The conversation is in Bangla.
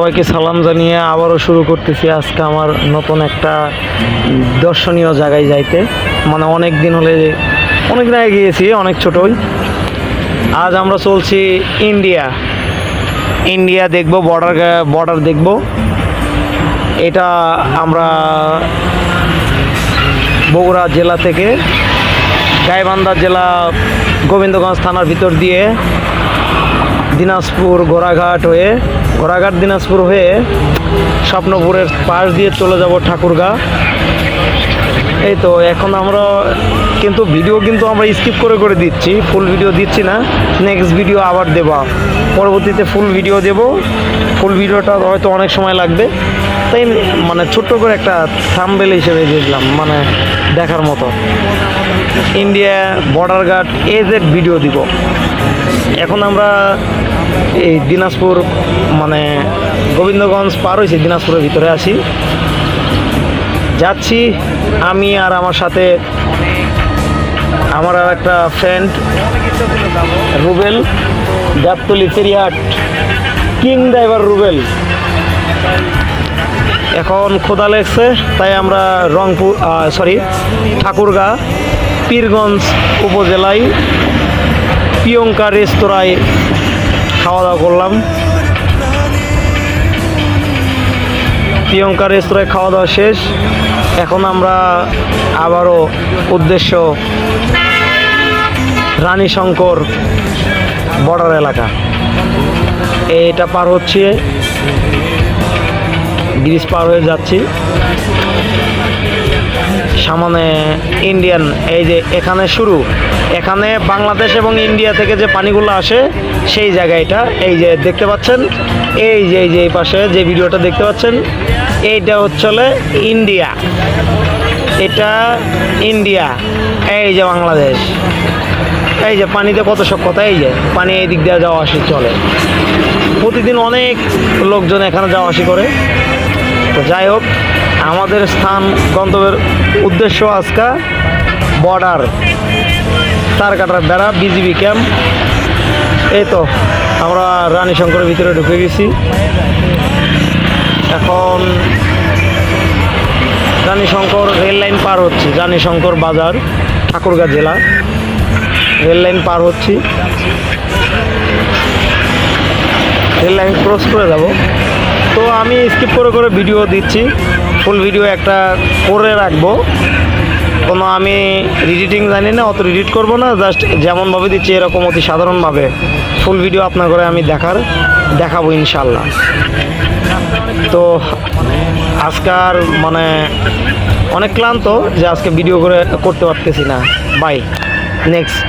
সবাইকে সালাম জানিয়ে আবারও শুরু করতেছি আজকে আমার নতুন একটা দর্শনীয় জায়গায় যাইতে। মানে অনেক দিন হলে, অনেক আগে গিয়েছি, অনেক ছোটই। আজ আমরা চলছি ইন্ডিয়া। ইন্ডিয়া দেখব বর্ডার বর্ডার দেখব। এটা আমরা বগুড়া জেলা থেকে গাইবান্ধা জেলা গোবিন্দগঞ্জ থানার ভিতর দিয়ে দিনাজপুর ঘোড়াঘাট হয়ে ঘোড়াঘাট দিনাজপুর হয়ে স্বপ্নপুরের পাশ দিয়ে চলে যাব ঠাকুরগা। এই তো এখন আমরা কিন্তু ভিডিও কিন্তু আমরা স্কিপ করে করে দিচ্ছি ফুল ভিডিও দিচ্ছি না। নেক্সট ভিডিও আবার দেবা। পরবর্তীতে ফুল ভিডিও দেব। ফুল ভিডিওটা হয়তো অনেক সময় লাগবে। তাই মানে ছোট্ট করে একটা থাম্বেল হিসেবে দিলাম মানে দেখার মতো। ইন্ডিয়া বর্ডার গার্ড এজেড ভিডিও দিব। এখন আমরা এই দিনাজপুর মানে গোবিন্দগঞ্জ পার হয়েছি দিনাজপুরের ভিতরে আসি যাচ্ছি, আমি আর আমার সাথে আমার আর একটা ফ্রেন্ড রুবেল, গাবতলি ফেরিয়াট কিং ড্রাইভার রুবেল। এখন খোদা লেগছে তাই আমরা রংপুর সরি ঠাকুরগা, পীরগঞ্জ উপজেলায়, প্রিয়ঙ্কা রেস্তোরাঁয় খাওয়া দাওয়া করলাম। প্রিয়ঙ্কা রেস্তোরাঁয় খাওয়া দাওয়া শেষ। এখন আমরা আবারও উদ্দেশ্য রানী শঙ্কর বর্ডার এলাকা। এটা পার হচ্ছে। ব্রিজ পার হয়ে যাচ্ছি। সামনে ইন্ডিয়ান এই যে এখানে শুরু। এখানে বাংলাদেশ এবং ইন্ডিয়া থেকে যে পানিগুলো আসে, সেই জায়গা এটা। এই যে দেখতে পাচ্ছেন, এই যে এই যে এই পাশে যে ভিডিওটা দেখতে পাচ্ছেন, এইটা হচ্ছে ইন্ডিয়া এটা ইন্ডিয়া এই যে বাংলাদেশ। এই যে পানিতে কত সব কথা এই যে পানি এই দিক দিয়ে যাওয়া আসি, চলে। প্রতিদিন অনেক লোকজন এখানে যাওয়া আসি করে। তো যাই হোক আমাদের স্থান, গন্তব্যের উদ্দেশ্য আজকা বর্ডার তার কাটার বেড়া বিজিবি ক্যাম্প এই তো, আমরা রানী শঙ্করের ভিতরে ঢুকে গেছি। এখন রানী শঙ্কর রেল লাইন পার হচ্ছি, রানী শঙ্কর বাজার, ঠাকুরগাঁ জেলা। রেল লাইন পার হচ্ছি। রেল লাইন ক্রস করে যাব। তো আমি স্কিপ করে করে ভিডিও দিচ্ছি। ফুল ভিডিও একটা করে রাখব। কোনো আমি এডিটিং জানি না, অত এডিট করব না জাস্ট যেমনভাবে দিচ্ছি এরকম অতি সাধারণভাবে ফুল ভিডিও আপনার করে আমি দেখার, দেখাবো ইনশাল্লাহ। তো আজকার মানে অনেক ক্লান্ত যে আজকে ভিডিও করে, করতে পারতেছি না। By next